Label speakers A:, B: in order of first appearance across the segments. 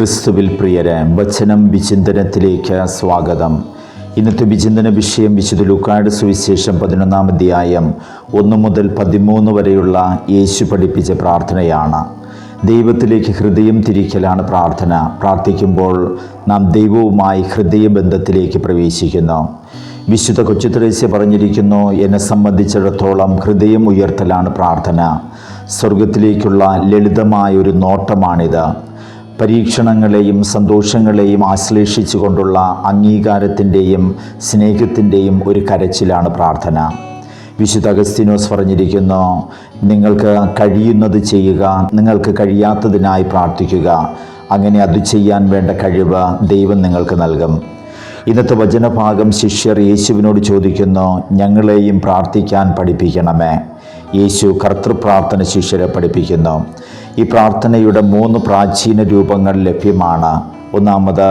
A: ക്രിസ്തുവിൽ പ്രിയരെ വചനം വിചിന്തനത്തിലേക്ക് സ്വാഗതം. ഇന്നത്തെ വിചിന്തന വിഷയം വിശുദ്ധ ലൂക്കായുടെ സുവിശേഷം പതിനൊന്നാം അധ്യായം ഒന്ന് മുതൽ പതിമൂന്ന് വരെയുള്ള യേശു പഠിപ്പിച്ച പ്രാർത്ഥനയാണ്. ദൈവത്തിലേക്ക് ഹൃദയം തിരിക്കലാണ് പ്രാർത്ഥന. പ്രാർത്ഥിക്കുമ്പോൾ നാം ദൈവവുമായി ഹൃദയബന്ധത്തിലേക്ക് പ്രവേശിക്കുന്നു. വിശുദ്ധ കൊച്ചുത്രേസ്യ പറഞ്ഞിരിക്കുന്നു എന്നെ സംബന്ധിച്ചിടത്തോളം ഹൃദയം ഉയർത്തലാണ് പ്രാർത്ഥന. സ്വർഗത്തിലേക്കുള്ള ലളിതമായ ഒരു നോട്ടമാണിത്. പരീക്ഷണങ്ങളെയും സന്തോഷങ്ങളെയും ആശ്ലേഷിച്ചുകൊണ്ടുള്ള അംഗീകാരത്തിന്റെയും സ്നേഹത്തിന്റെയും ഒരു കരച്ചിലാണ് പ്രാർത്ഥന. വിശുദ്ധ അഗസ്തിനോസ് പറഞ്ഞിരിക്കുന്നു നിങ്ങൾക്ക് കഴിയുന്നത് ചെയ്യുക നിങ്ങൾക്ക് കഴിയാത്തതിനായി പ്രാർത്ഥിക്കുക. അങ്ങനെ അത് ചെയ്യാൻ വേണ്ട കഴിവ് ദൈവം നിങ്ങൾക്ക് നൽകും. ഇന്നത്തെ വചനഭാഗം ശിഷ്യർ യേശുവിനോട് ചോദിക്കുന്നു ഞങ്ങളെയും പ്രാർത്ഥിക്കാൻ പഠിപ്പിക്കണമേ? യേശു കർത്തൃപ്രാർത്ഥന ശിഷ്യരെ പഠിപ്പിക്കുന്നു. ഈ പ്രാർത്ഥനയുടെ മൂന്ന് പ്രാചീന രൂപങ്ങൾ ലഭ്യമാണ്. ഒന്നാമത്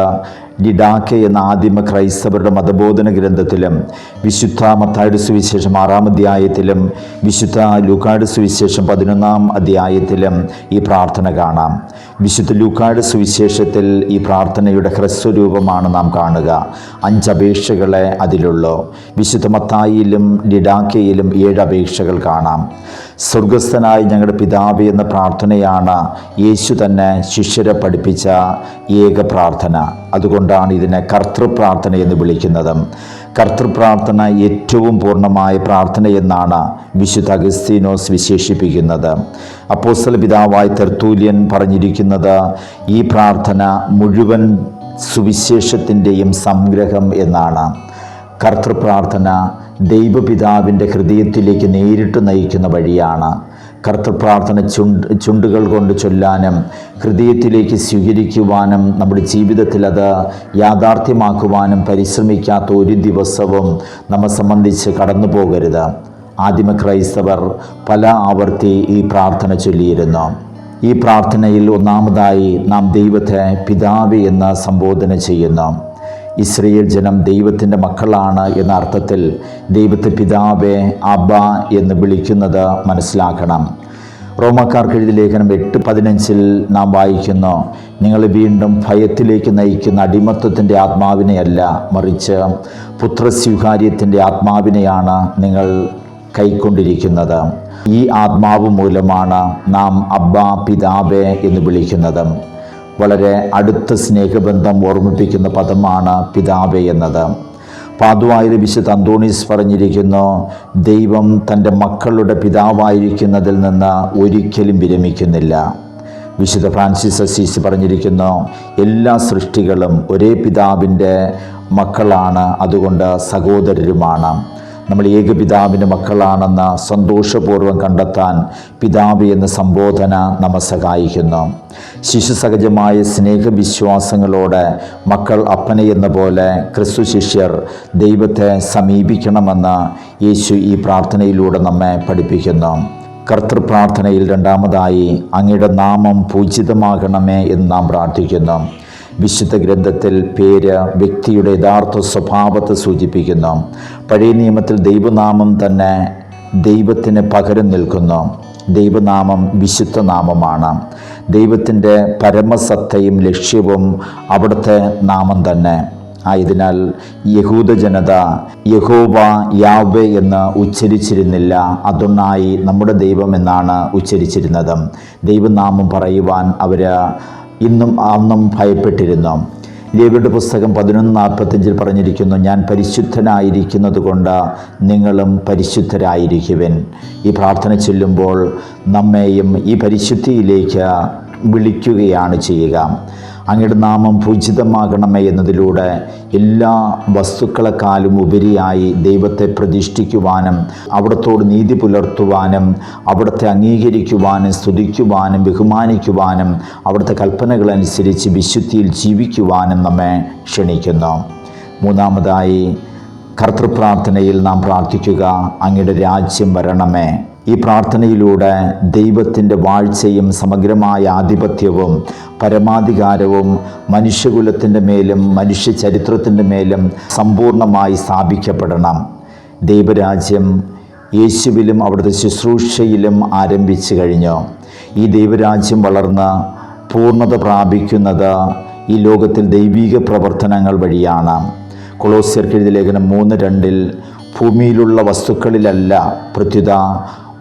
A: ഡിഡാക്കെ എന്ന ആദിമ ക്രൈസ്തവരുടെ മതബോധന ഗ്രന്ഥത്തിലും വിശുദ്ധ മത്തായുടെ സുവിശേഷം ആറാം അധ്യായത്തിലും വിശുദ്ധ ലൂക്കായുടെ സുവിശേഷം പതിനൊന്നാം അധ്യായത്തിലും ഈ പ്രാർത്ഥന കാണാം. വിശുദ്ധ ലൂക്കായുടെ സുവിശേഷത്തിൽ ഈ പ്രാർത്ഥനയുടെ ഹ്രസ്വരൂപമാണ് നാം കാണുക. അഞ്ച് അപേക്ഷകളെ അതിലുള്ളൂ. വിശുദ്ധ മത്തായിലും ഡിഡാക്കയിലും ഏഴ് അപേക്ഷകൾ കാണാം. സ്വർഗസ്ഥനായ ഞങ്ങളുടെ പിതാവ് എന്ന പ്രാർത്ഥനയാണ് യേശു തന്നെ ശിഷ്യരെ പഠിപ്പിച്ച ഏക പ്രാർത്ഥന. അതുകൊണ്ടാണ് ഇതിനെ കർത്തൃപ്രാർത്ഥന എന്ന് വിളിക്കുന്നത്. കർത്തൃപ്രാർത്ഥന ഏറ്റവും പൂർണമായ പ്രാർത്ഥന എന്നാണ് വിശുദ്ധ അഗസ്തീനോസ് വിശേഷിപ്പിക്കുന്നത്. അപ്പോസ്തല പിതാവായ തെർത്തൂല്യൻ പറഞ്ഞിരിക്കുന്നത് ഈ പ്രാർത്ഥന മുഴുവൻ സുവിശേഷത്തിന്റെയും സംഗ്രഹം എന്നാണ്. കർത്തൃപ്രാർത്ഥന ദൈവപിതാവിന്റെ ഹൃദയത്തിലേക്ക് നേരിട്ട് നയിക്കുന്ന വഴിയാണ്. കർത്തൃപ്രാർത്ഥന ചുണ്ട് ചുണ്ടുകൾ കൊണ്ട് ചൊല്ലാനും ഹൃദയത്തിലേക്ക് സ്വീകരിക്കുവാനും നമ്മുടെ ജീവിതത്തിൽ അത് യാഥാർത്ഥ്യമാക്കുവാനും പരിശ്രമിക്കാത്ത ഒരു ദിവസവും നമ്മെ സംബന്ധിച്ച് കടന്നു പോകരുത്. ആദിമ ക്രൈസ്തവർ പല ആവർത്തി ഈ പ്രാർത്ഥന ചൊല്ലിയിരുന്നു. ഈ പ്രാർത്ഥനയിൽ ഒന്നാമതായി നാം ദൈവത്തെ പിതാവ് എന്ന് സംബോധന ചെയ്യുന്നു. ഇസ്രയേൽ ജനം ദൈവത്തിന്റെ മക്കളാണ് എന്ന അർത്ഥത്തിൽ ദൈവത്തെ പിതാവെ അബ എന്ന് വിളിക്കുന്നത് മനസ്സിലാക്കണം. റോമക്കാർക്ക് എഴുതിയ ലേഖനം എട്ട് പതിനഞ്ചിൽ നാം വായിക്കുന്നു. നിങ്ങൾ വീണ്ടും ഭയത്തിലേക്ക് നയിക്കുന്ന അടിമത്വത്തിന്റെ ആത്മാവിനെയല്ല മറിച്ച് പുത്രസ്വീകാര്യത്തിന്റെ ആത്മാവിനെയാണ് നിങ്ങൾ കൈക്കൊണ്ടിരിക്കുന്നത്. ഈ ആത്മാവ് മൂലമാണ് നാം അബ്ബ പിതാബെ എന്ന് വിളിക്കുന്നത്. വളരെ അടുത്ത സ്നേഹബന്ധം ഓർമ്മിപ്പിക്കുന്ന പദമാണ് പിതാബെ എന്നത്. പാതുവായത് വിശുദ്ധ അന്തോണീസ് പറഞ്ഞിരിക്കുന്നു ദൈവം തന്റെ മക്കളുടെ പിതാവായിരിക്കുന്നതിൽ നിന്ന് ഒരിക്കലും വിരമിക്കുന്നില്ല. വിശുദ്ധ ഫ്രാൻസിസ് അസീസ് പറഞ്ഞിരിക്കുന്നു എല്ലാ സൃഷ്ടികളും ഒരേ പിതാവിന്റെ മക്കളാണ് അതുകൊണ്ട് സഹോദരരുമാണ്. നമ്മൾ ഏകപിതാവിന്റെ മക്കളാണെന്ന് സന്തോഷപൂർവം കണ്ടെത്താൻ പിതാവ് എന്ന സംബോധന നമ്മെ സഹായിക്കുന്നു. ശിശുസഹജമായ സ്നേഹവിശ്വാസങ്ങളോടെ മക്കൾ അപ്പനെ എന്ന പോലെ ക്രിസ്തു ശിഷ്യർ ദൈവത്തെ സമീപിക്കണമെന്ന് യേശു ഈ പ്രാർത്ഥനയിലൂടെ നമ്മെ പഠിപ്പിക്കുന്നു. കർത്തൃപ്രാർത്ഥനയിൽ രണ്ടാമതായി അങ്ങയുടെ നാമം പൂജിതമാകണമേ എന്ന് നാം പ്രാർത്ഥിക്കുന്നു. വിശുദ്ധ ഗ്രന്ഥത്തിൽ പേര് വ്യക്തിയുടെ യഥാർത്ഥ സ്വഭാവത്തെ സൂചിപ്പിക്കുന്നു. പഴയ നിയമത്തിൽ ദൈവനാമം തന്നെ ദൈവത്തിന് പകരം നിൽക്കുന്നു. ദൈവനാമം വിശുദ്ധ നാമമാണ്. ദൈവത്തിന്റെ പരമസത്തയും ലക്ഷ്യവും അവിടുത്തെ നാമം തന്നെ. ആയതിനാൽ യഹൂദ ജനത യഹോവ യാവെ എന്ന് ഉച്ചരിച്ചിരുന്നില്ല. അതൊന്നായി നമ്മുടെ ദൈവം എന്നാണ് ഉച്ചരിച്ചിരുന്നത്. ദൈവനാമം പറയുവാൻ അവർ ഇന്നും അന്നും ഭയപ്പെട്ടിരുന്നു. ലേവിയുടെ പുസ്തകം പതിനൊന്ന് നാൽപ്പത്തഞ്ചിൽ പറഞ്ഞിരിക്കുന്നു ഞാൻ പരിശുദ്ധനായിരിക്കുന്നത് കൊണ്ട് നിങ്ങളും പരിശുദ്ധരായിരിക്കുവൻ. ഈ പ്രാർത്ഥന ചൊല്ലുമ്പോൾ നമ്മെയും ഈ പരിശുദ്ധിയിലേക്ക് വിളിക്കുകയാണ് ചെയ്യുക. അങ്ങയുടെ നാമം പൂജിതമാകണമേ എന്നതിലൂടെ എല്ലാ വസ്തുക്കളെക്കാളും ഉപരിയായി ദൈവത്തെ പ്രതിഷ്ഠിക്കുവാനും അവിടത്തോട് നീതി പുലർത്തുവാനും അവിടുത്തെ അംഗീകരിക്കുവാനും സ്തുതിക്കുവാനും ബഹുമാനിക്കുവാനും അവിടുത്തെ കൽപ്പനകളനുസരിച്ച് വിശുദ്ധിയിൽ ജീവിക്കുവാനും നമ്മെ ക്ഷണിക്കുന്നു. മൂന്നാമതായി കർത്തൃപ്രാർത്ഥനയിൽ നാം പ്രാർത്ഥിക്കുക അങ്ങയുടെ രാജ്യം വരണമേ. ഈ പ്രാർത്ഥനയിലൂടെ ദൈവത്തിന്റെ വാഴ്ചയും സമഗ്രമായ ആധിപത്യവും പരമാധികാരവും മനുഷ്യകുലത്തിന്റെ മേലും മനുഷ്യ ചരിത്രത്തിന്റെ മേലും സമ്പൂർണമായി സ്ഥാപിക്കപ്പെടണം. ദൈവരാജ്യം യേശുവിലും അവിടുത്തെ ശുശ്രൂഷയിലും ആരംഭിച്ചു കഴിഞ്ഞു. ഈ ദൈവരാജ്യം വളർന്ന് പൂർണത പ്രാപിക്കുന്നത് ഈ ലോകത്തിൽ ദൈവിക പ്രവർത്തനങ്ങൾ വഴിയാണ്. കൊളോസ്യർക്കെഴുതിയ ലേഖനം മൂന്ന് രണ്ടിൽ ഭൂമിയിലുള്ള വസ്തുക്കളിലല്ല പ്രത്യുത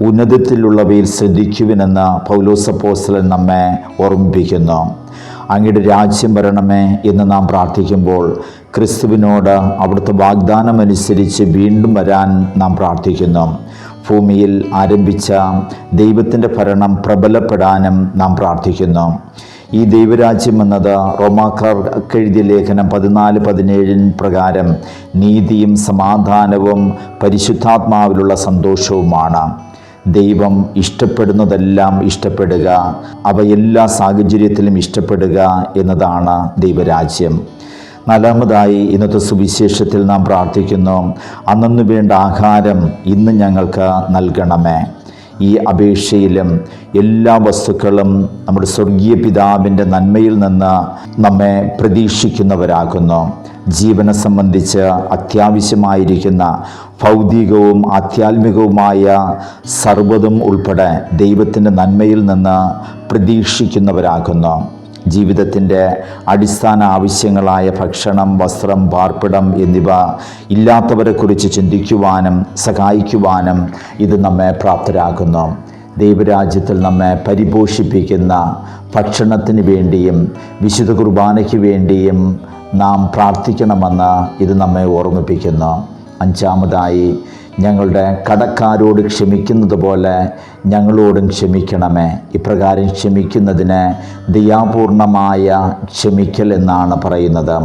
A: ഉന്നതത്തിലുള്ളവയിൽ ശ്രദ്ധിക്കുവിനെന്ന് പൗലോസപ്പോസ്ലൻ നമ്മെ ഓർമ്മിപ്പിക്കുന്നു. അങ്ങയുടെ രാജ്യം വരണമേ എന്ന് നാം പ്രാർത്ഥിക്കുമ്പോൾ ക്രിസ്തുവിനോട് അവിടുത്തെ വാഗ്ദാനമനുസരിച്ച് വീണ്ടും വരാൻ നാം പ്രാർത്ഥിക്കുന്നു. ഭൂമിയിൽ ആരംഭിച്ച ദൈവത്തിന്റെ ഭരണം പ്രബലപ്പെടാനും നാം പ്രാർത്ഥിക്കുന്നു. ഈ ദൈവരാജ്യം എന്നത് റോമാക്കാർ എഴുതിയ ലേഖനം പതിനാല് പതിനേഴിൻ പ്രകാരം നീതിയും സമാധാനവും പരിശുദ്ധാത്മാവിലുള്ള സന്തോഷവുമാണ്. ദൈവം ഇഷ്ടപ്പെടുന്നതെല്ലാം ഇഷ്ടപ്പെടുക അവ എല്ലാ സാഹചര്യത്തിലും ഇഷ്ടപ്പെടുക എന്നതാണ് ദൈവരാജ്യം. നാലാമതായി ഇന്നത്തെ സുവിശേഷത്തിൽ നാം പ്രാർത്ഥിക്കുന്നു അന്നു വേണ്ട ആഹാരം ഇന്ന് ഞങ്ങൾക്ക് നൽകണമേ. ഈ അപേക്ഷയിലും എല്ലാ വസ്തുക്കളും നമ്മുടെ സ്വർഗീയ പിതാവിന്റെ നന്മയിൽ നിന്ന് നമ്മെ പ്രതീക്ഷിക്കുന്നവരാകുന്നു. ജീവനെ സംബന്ധിച്ച് അത്യാവശ്യമായിരിക്കുന്ന ഭൗതികവും ആധ്യാത്മികവുമായ സർവതും ഉൾപ്പെടെ ദൈവത്തിന്റെ നന്മയിൽ നിന്ന് പ്രതീക്ഷിക്കുന്നവരാക്കുന്നു ജീവിതത്തിന്റെ അടിസ്ഥാന ആവശ്യങ്ങളായ ഭക്ഷണം വസ്ത്രം പാർപ്പിടം എന്നിവ ഇല്ലാത്തവരെക്കുറിച്ച് ചിന്തിക്കുവാനും സഹായിക്കുവാനും ഇത് നമ്മെ പ്രാപ്തരാക്കുന്നു. ദൈവരാജ്യത്തിൽ നമ്മെ പരിപോഷിപ്പിക്കുന്ന ഭക്ഷണത്തിന് വേണ്ടിയും വിശുദ്ധ കുർബാനയ്ക്ക് വേണ്ടിയും നാം പ്രാർത്ഥിക്കണമെന്ന് ഇത് നമ്മെ ഓർമ്മിപ്പിക്കുന്നു. അഞ്ചാമതായി ഞങ്ങളുടെ കടക്കാരോട് ക്ഷമിക്കുന്നത് പോലെ ഞങ്ങളോടും ക്ഷമിക്കണമേ. ഇപ്രകാരം ക്ഷമിക്കുന്നതിന് ദയാപൂർണമായ ക്ഷമിക്കൽ എന്നാണ് പറയുന്നത്.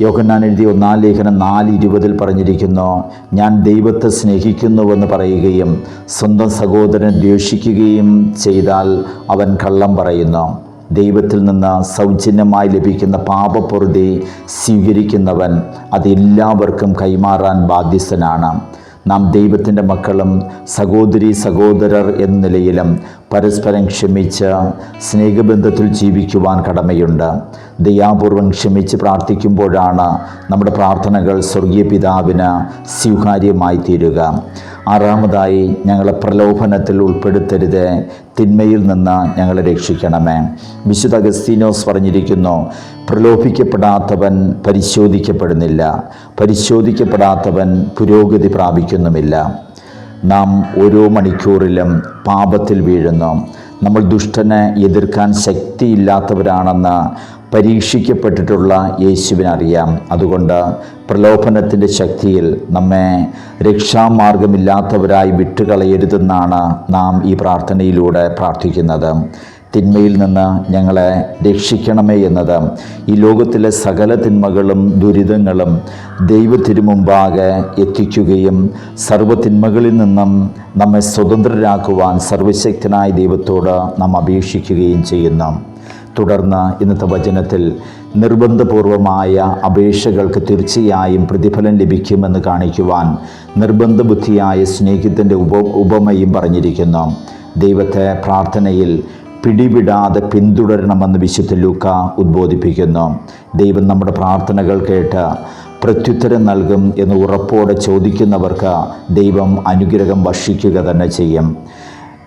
A: യോഹന്നാൻ എഴുതിയ ഒന്നാം ലേഖനം നാല് ഇരുപതിൽ പറഞ്ഞിരിക്കുന്നു ഞാൻ ദൈവത്തെ സ്നേഹിക്കുന്നുവെന്ന് പറയുകയും സ്വന്തം സഹോദരൻ ദ്വേഷിക്കുകയും ചെയ്താൽ അവൻ കള്ളം പറയുന്നു. ദൈവത്തിൽ നിന്ന് സൗജന്യമായി ലഭിക്കുന്ന പാപപ്രതി സ്വീകരിക്കുന്നവൻ അത് എല്ലാവർക്കും കൈമാറാൻ ബാധ്യസ്ഥനാണ്. നാം ദൈവത്തിന്റെ മക്കളും സഹോദരി സഹോദരർ എന്ന നിലയിലും പരസ്പരം ക്ഷമിച്ച് സ്നേഹബന്ധത്തിൽ ജീവിക്കുവാൻ കടമയുണ്ട്. ദയാപൂർവം ക്ഷമിച്ച് പ്രാർത്ഥിക്കുമ്പോഴാണ് നമ്മുടെ പ്രാർത്ഥനകൾ സ്വർഗീയ പിതാവിന് സ്വീകാര്യമായി തീരുക. ആറാമതായി ഞങ്ങളെ പ്രലോഭനത്തിൽ ഉൾപ്പെടുത്തരുത്. തിന്മയിൽ നിന്ന് ഞങ്ങളെ രക്ഷിക്കണമേ. വിശുദ്ധ അഗസ്തീനോസ് പറഞ്ഞിരിക്കുന്നു പ്രലോഭിക്കപ്പെടാത്തവൻ പരിശോധിക്കപ്പെടുന്നില്ല. പരിശോധിക്കപ്പെടാത്തവൻ പുരോഗതി പ്രാപിക്കുന്നുമില്ല. നാം ഓരോ മണിക്കൂറിലും പാപത്തിൽ വീഴുന്നു. നമ്മൾ ദുഷ്ടനെ എതിർക്കാൻ ശക്തിയില്ലാത്തവരാണെന്ന് പരീക്ഷിക്കപ്പെട്ടിട്ടുള്ള യേശുവിനറിയാം. അതുകൊണ്ട് പ്രലോഭനത്തിന്റെ ശക്തിയിൽ നമ്മെ രക്ഷാമാർഗമില്ലാത്തവരായി വിട്ടുകളയരുതെന്നാണ് നാം ഈ പ്രാർത്ഥനയിലൂടെ പ്രാർത്ഥിക്കുന്നത്. തിന്മയിൽ നിന്ന് ഞങ്ങളെ രക്ഷിക്കണമേ എന്നത് ഈ ലോകത്തിലെ സകല തിന്മകളും ദുരിതങ്ങളും ദൈവത്തിരുമുമ്പാകെ എത്തിക്കുകയും സർവതിന്മകളിൽ നിന്നും നമ്മെ സ്വതന്ത്രരാക്കുവാൻ സർവശക്തനായ ദൈവത്തോട് നാം അപേക്ഷിക്കുകയും ചെയ്യുന്നു. തുടർന്ന് ഇന്നത്തെ വചനത്തിൽ നിർബന്ധപൂർവമായ അപേക്ഷകൾക്ക് തീർച്ചയായും പ്രതിഫലം ലഭിക്കുമെന്ന് കാണിക്കുവാൻ നിർബന്ധബുദ്ധിയായ സ്നേഹിതന്റെ ഉപ ഉപമയും പറഞ്ഞിരിക്കുന്നു. ദൈവത്തെ പ്രാർത്ഥനയിൽ പിടിവിടാതെ പിന്തുടരണമെന്ന് വിശുദ്ധ ലൂക്ക ഉദ്ബോധിപ്പിക്കുന്നു. ദൈവം നമ്മുടെ പ്രാർത്ഥനകൾ കേട്ട് പ്രത്യുത്തരം നൽകും എന്ന് ഉറപ്പോടെ ചോദിക്കുന്നവർക്ക് ദൈവം അനുഗ്രഹം വർഷിക്കുക തന്നെ ചെയ്യും.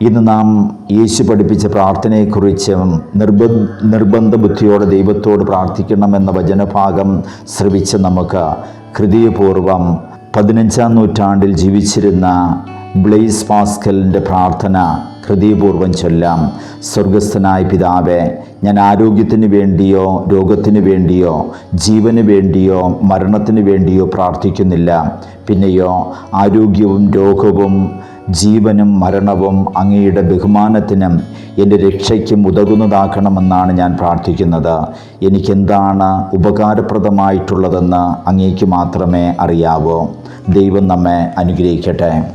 A: ഇന്ന് നാം യേശു പഠിപ്പിച്ച പ്രാർത്ഥനയെക്കുറിച്ചും നിർബ നിർബന്ധ ബുദ്ധിയോടെ ദൈവത്തോട് പ്രാർത്ഥിക്കണമെന്ന വചനഭാഗം ശ്രവിച്ച് നമുക്ക് ഹൃദയപൂർവം പതിനഞ്ചാം നൂറ്റാണ്ടിൽ ജീവിച്ചിരുന്ന ബ്ലെയ്സ് പാസ്കലിന്റെ പ്രാർത്ഥന ഹൃദയപൂർവം ചൊല്ലാം. സ്വർഗസ്ഥനായ പിതാവേ ഞാൻ ആരോഗ്യത്തിന് വേണ്ടിയോ രോഗത്തിന് വേണ്ടിയോ ജീവന് വേണ്ടിയോ മരണത്തിന് വേണ്ടിയോ പ്രാർത്ഥിക്കുന്നില്ല. പിന്നെയോ ആരോഗ്യവും രോഗവും ജീവനും മരണവും അങ്ങയുടെ ബഹുമാനത്തിനും എന്റെ രക്ഷയ്ക്കും ഉതകുന്നതാക്കണമെന്നാണ് ഞാൻ പ്രാർത്ഥിക്കുന്നത്. എനിക്കെന്താണ് ഉപകാരപ്രദമായിട്ടുള്ളതെന്ന് അങ്ങേക്ക് മാത്രമേ അറിയാവൂ. ദൈവം നമ്മെ അനുഗ്രഹിക്കട്ടെ.